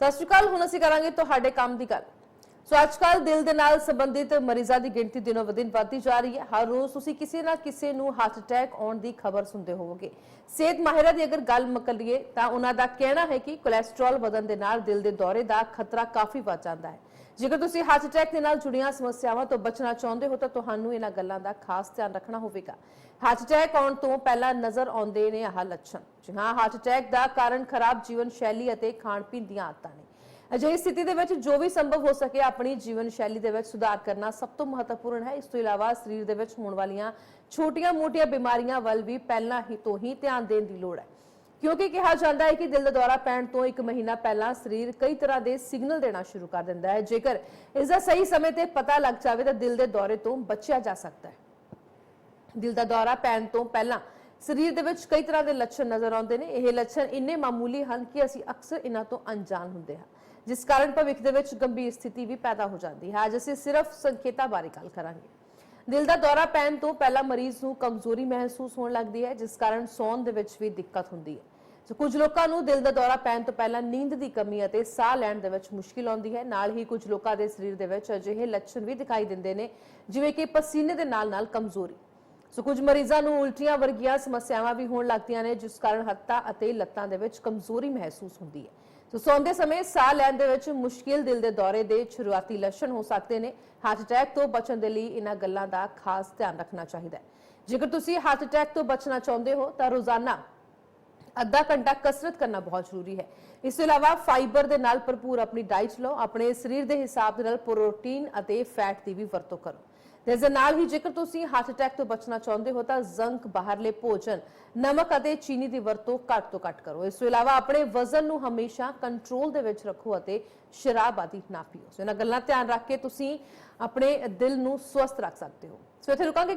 ਸਤਿ ਸ਼੍ਰੀ ਅਕਾਲ, ਹੁਣ ਅਸੀਂ ਕਰਾਂਗੇ ਤੁਹਾਡੇ ਕੰਮ ਦੀ ਗੱਲ। ਸੋ ਅੱਜਕੱਲ ਦਿਲ ਦੇ ਨਾਲ ਸੰਬੰਧਿਤ ਮਰੀਜ਼ਾਂ ਦੀ ਗਿਣਤੀ ਦਿਨੋ ਦਿਨ ਵੱਧਦੀ ਜਾ ਰਹੀ ਹੈ। ਹਰ ਰੋਜ਼ ਤੁਸੀਂ ਕਿਸੇ ਨਾ ਕਿਸੇ ਨੂੰ ਹਾਰਟ ਅਟੈਕ ਆਉਣ ਦੀ ਖਬਰ ਸੁਣਦੇ ਹੋਵੋਗੇ। ਸਿਹਤ ਮਾਹਿਰਾਂ ਦੀ ਅਗਰ ਗੱਲ ਮਕਲੀਏ, ਤਾਂ ਉਹਨਾਂ ਦਾ ਕਹਿਣਾ ਹੈ ਕਿ ਕੋਲੇਸਟ੍ਰੋਲ ਵਧਣ ਦੇ ਨਾਲ ਦਿਲ ਦੇ ਦੌਰੇ ਦਾ ਖਤਰਾ ਕਾਫੀ ਵੱਧ ਜਾਂਦਾ ਹੈ। ਜੇਕਰ ਤੁਸੀਂ ਹਾਰਟ ਅਟੈਕ ਦੇ ਨਾਲ ਜੁੜੀਆਂ ਸਮੱਸਿਆਵਾਂ ਤੋਂ ਬਚਣਾ ਚਾਹੁੰਦੇ ਹੋ, ਤਾਂ ਤੁਹਾਨੂੰ ਇਹਨਾਂ ਗੱਲਾਂ ਦਾ ਖਾਸ ਧਿਆਨ ਰੱਖਣਾ ਹੋਵੇਗਾ। ਹਾਰਟ ਅਟੈਕ ਆਉਣ ਤੋਂ ਪਹਿਲਾਂ ਨਜ਼ਰ ਆਉਂਦੇ ਨੇ ਆਹ ਲੱਛਣ। ਜੀ ਹਾਂ ਹਾਰਟ ਅਟੈਕ ਦਾ ਕਾਰਨ ਖਰਾਬ ਜੀਵਨ ਸ਼ੈਲੀ ਅਤੇ ਖਾਣ ਪੀਣ ਦੀਆਂ ਆਦਤਾਂ ਨੇ। ਅਜਿਹੀ ਸਥਿਤੀ ਦੇ ਵਿੱਚ ਜੋ ਵੀ ਸੰਭਵ ਹੋ ਸਕੇ ਆਪਣੀ ਜੀਵਨ ਸ਼ੈਲੀ ਦੇ ਵਿੱਚ ਸੁਧਾਰ ਕਰਨਾ ਸਭ ਤੋਂ ਮਹੱਤਵਪੂਰਨ ਹੈ। ਇਸ ਤੋਂ ਇਲਾਵਾ ਸਰੀਰ ਦੇ ਵਿੱਚ ਹੋਣ ਵਾਲੀਆਂ ਛੋਟੀਆਂ-ਮੋਟੀਆਂ ਬਿਮਾਰੀਆਂ ਵੱਲ ਵੀ ਪਹਿਲਾਂ ਹੀ ਤੋਂ ਹੀ ਧਿਆਨ ਦੇਣ ਦੀ ਲੋੜ ਹੈ। ਕਿਉਂਕਿ ਕਿਹਾ ਜਾਂਦਾ ਹੈ ਕਿ ਦਿਲ ਦਾ ਦੌਰਾ ਪੈਣ ਤੋਂ ਇੱਕ ਮਹੀਨਾ ਪਹਿਲਾਂ ਸਰੀਰ ਕਈ ਤਰ੍ਹਾਂ ਦੇ ਸਿਗਨਲ ਦੇਣਾ ਸ਼ੁਰੂ ਕਰ ਦਿੰਦਾ ਹੈ। ਜੇਕਰ ਇਸ ਦਾ ਸਹੀ ਸਮੇਂ ਤੇ ਪਤਾ ਲੱਗ ਜਾਵੇ ਤਾਂ ਦਿਲ ਦੇ ਦੌਰੇ ਤੋਂ ਬਚਿਆ ਜਾ ਸਕਦਾ ਹੈ। ਦਿਲ ਦਾ ਦੌਰਾ ਪੈਣ ਤੋਂ ਪਹਿਲਾਂ ਸਰੀਰ ਦੇ ਵਿੱਚ ਕਈ ਤਰ੍ਹਾਂ ਦੇ ਲੱਛਣ ਨਜ਼ਰ ਆਉਂਦੇ ਨੇ। ਇਹ ਲੱਛਣ ਇੰਨੇ ਮਾਮੂਲੀ ਹਨ ਕਿ ਅਸੀਂ ਅਕਸਰ ਇਹਨਾਂ ਤੋਂ ਅਣਜਾਣ ਹੁੰਦੇ ਹਾਂ। ਜਿਸ ਕਾਰਨ ਭਵਿੱਖ ਦੇ ਵਿੱਚ ਗੰਭੀਰ ਸਥਿਤੀ ਵੀ ਪੈਦਾ ਹੋ ਜਾਂਦੀ ਹੈ। ਅੱਜ ਅਸੀਂ ਸਿਰਫ ਸੰਕੇਤਾਂ ਬਾਰੇ ਗੱਲ ਕਰਾਂਗੇ। ਦਿਲ ਦਾ ਦੌਰਾ ਪੈਣ ਤੋਂ ਪਹਿਲਾਂ ਮਰੀਜ਼ ਨੂੰ ਕਮਜ਼ੋਰੀ ਮਹਿਸੂਸ ਹੋਣ ਲੱਗਦੀ ਹੈ, ਜਿਸ ਕਾਰਨ ਸੌਣ ਦੇ ਵਿੱਚ ਵੀ ਦਿੱਕਤ ਹੁੰਦੀ ਹੈ। ਸੋ ਕੁਝ ਲੋਕਾਂ ਨੂੰ ਦਿਲ ਦਾ ਦੌਰਾ ਪੈਣ ਤੋਂ ਪਹਿਲਾਂ ਨੀਂਦ ਦੀ ਕਮੀ ਅਤੇ ਸਾਹ ਲੈਣ ਦੇ ਵਿੱਚ ਮੁਸ਼ਕਿਲ ਆਉਂਦੀ ਹੈ। ਨਾਲ ਹੀ ਕੁਝ ਲੋਕਾਂ ਦੇ ਸਰੀਰ ਦੇ ਵਿੱਚ ਅਜਿਹੇ ਲੱਛਣ ਵੀ ਦਿਖਾਈ ਦਿੰਦੇ ਨੇ, ਜਿਵੇਂ ਕਿ ਪਸੀਨੇ ਦੇ ਨਾਲ-ਨਾਲ ਕਮਜ਼ੋਰੀ। ਸੋ ਕੁਝ ਮਰੀਜ਼ਾਂ ਨੂੰ ਉਲਟੀਆਂ ਵਰਗੀਆਂ ਸਮੱਸਿਆਵਾਂ ਵੀ ਹੋਣ ਲੱਗਦੀਆਂ ਨੇ, ਜਿਸ ਕਾਰਨ ਹੱਥਾਂ ਅਤੇ ਲੱਤਾਂ ਦੇ ਵਿੱਚ ਕਮਜ਼ੋਰੀ ਮਹਿਸੂਸ ਹੁੰਦੀ ਹੈ। ਸੋ ਸੌਂਦੇ ਸਮੇਂ ਸਾਹ ਲੈਣ ਦੇ ਵਿੱਚ ਮੁਸ਼ਕਿਲ ਦਿਲ ਦੇ ਦੌਰੇ ਦੇ ਸ਼ੁਰੂਆਤੀ ਲੱਛਣ ਹੋ ਸਕਦੇ ਨੇ। ਹਾਰਟ ਅਟੈਕ ਤੋਂ ਬਚਣ ਦੇ ਲਈ ਇਹਨਾਂ ਗੱਲਾਂ ਦਾ ਖਾਸ ਧਿਆਨ ਰੱਖਣਾ ਚਾਹੀਦਾ ਹੈ। ਜੇਕਰ ਤੁਸੀਂ ਹਾਰਟ ਅਟੈਕ ਤੋਂ ਬਚਣਾ ਚਾਹੁੰਦੇ ਹੋ, ਤਾਂ ਰੋਜ਼ਾਨਾ ਅੱਧਾ ਘੰਟਾ ਕਸਰਤ ਕਰਨਾ ਬਹੁਤ ਜ਼ਰੂਰੀ ਹੈ। ਇਸ ਤੋਂ ਇਲਾਵਾ ਫਾਈਬਰ ਦੇ ਨਾਲ ਭਰਪੂਰ ਆਪਣੀ ਡਾਈਟ ਲਓ। ਆਪਣੇ ਸਰੀਰ ਦੇ ਹਿਸਾਬ ਦੇ ਨਾਲ ਪ੍ਰੋਟੀਨ ਅਤੇ ਫੈਟ ਦੀ ਵੀ ਵਰਤੋਂ ਕਰੋ। ਇਸ ਦੇ ਨਾਲ ਹੀ ਜੇਕਰ ਤੁਸੀਂ ਹਾਰਟ ਅਟੈਕ ਤੋਂ ਬਚਣਾ ਚਾਹੁੰਦੇ ਹੋ ਤਾਂ ਜ਼ੰਕ ਬਾਹਰਲੇ ਭੋਜਨ, ਨਮਕ ਅਤੇ ਚੀਨੀ ਦੀ ਵਰਤੋਂ ਘੱਟ ਤੋਂ ਘੱਟ ਕਰੋ। ਇਸ ਤੋਂ ਇਲਾਵਾ ਆਪਣੇ ਵਜ਼ਨ ਨੂੰ ਹਮੇਸ਼ਾ ਕੰਟਰੋਲ ਦੇ ਵਿੱਚ ਰੱਖੋ ਅਤੇ ਸ਼ਰਾਬ ਆਦਿ ਨਾ ਪੀਓ। ਸੋ ਇਹਨਾਂ ਗੱਲਾਂ ਧਿਆਨ ਰੱਖ ਕੇ ਤੁਸੀਂ ਆਪਣੇ ਦਿਲ ਨੂੰ ਸਵਸਥ ਰੱਖ ਸਕਦੇ ਹੋ। ਸੋ ਇੱਥੇ ਰੁਕਾਂਗੇ